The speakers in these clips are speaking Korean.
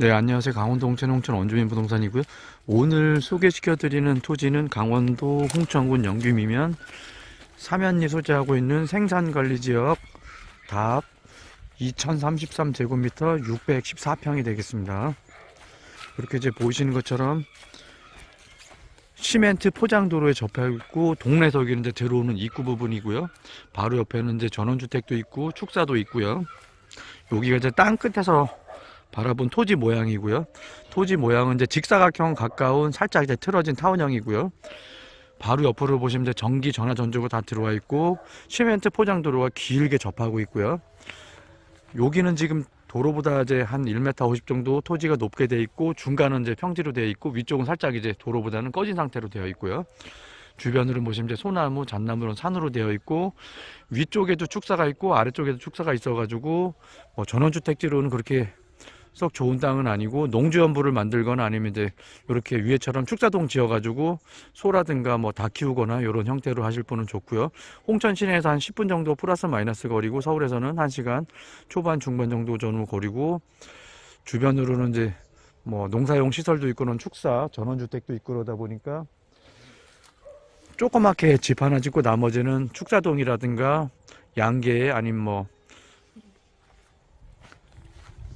네, 안녕하세요. 강원도 홍천 홍천 원주민 부동산이고요. 오늘 소개시켜 드리는 토지는 강원도 홍천군 영규미면 사면리 소재하고 있는 생산관리지역 답 2033제곱미터 614평이 되겠습니다. 이렇게 이제 보이시는 것처럼 시멘트 포장도로에 접해 있고 동래석이 이제 들어오는 입구 부분이고요. 바로 옆에는 이제 전원주택도 있고 축사도 있고요. 여기가 이제 땅 끝에서 바라본 토지 모양이고요. 토지 모양은 이제 직사각형 가까운 살짝 이제 틀어진 타원형이고요. 바로 옆으로 보시면 이제 전기 전화 전조가 다 들어와 있고 시멘트 포장 도로가 길게 접하고 있고요. 여기는 지금 도로보다 이제 한 1m 50 정도 토지가 높게 돼 있고 중간은 이제 평지로 되어 있고 위쪽은 살짝 이제 도로보다는 꺼진 상태로 되어 있고요. 주변으로 보시면 이제 소나무, 잣나무는 산으로 되어 있고 위쪽에도 축사가 있고 아래쪽에도 축사가 있어가지고 뭐 전원주택지로는 그렇게 썩 좋은 땅은 아니고 농지연부를 만들거나 아니면 이제 이렇게 위에처럼 축사동 지어가지고 소라든가 뭐 다 키우거나 이런 형태로 하실 분은 좋고요. 홍천 시내에서 한 10분 정도 플러스 마이너스 거리고 서울에서는 1시간 초반 중반 정도 전후 거리고 주변으로는 이제 뭐 농사용 시설도 있고는 축사 전원주택도 있고 그러다 보니까 조그맣게 집 하나 짓고 나머지는 축사동이라든가 양계 아니면 뭐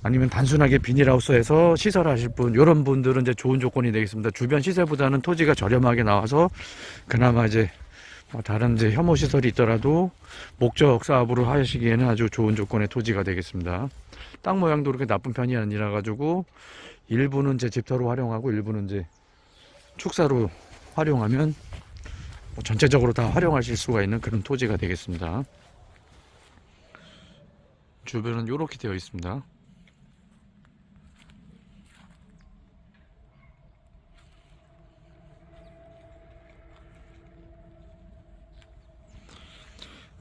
아니면 단순하게 비닐하우스에서 시설하실 분 이런 분들은 이제 좋은 조건이 되겠습니다. 주변 시세보다는 토지가 저렴하게 나와서 그나마 이제 뭐 다른 이제 혐오 시설이 있더라도 목적 사업으로 하시기에는 아주 좋은 조건의 토지가 되겠습니다. 땅 모양도 그렇게 나쁜 편이 아니라 가지고 일부는 이제 집터로 활용하고 일부는 이제 축사로 활용하면 뭐 전체적으로 다 활용하실 수가 있는 그런 토지가 되겠습니다. 주변은 이렇게 되어 있습니다.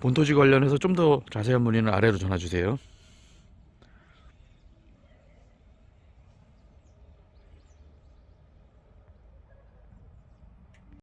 본토지 관련해서 좀 더 자세한 문의는 아래로 전화 주세요.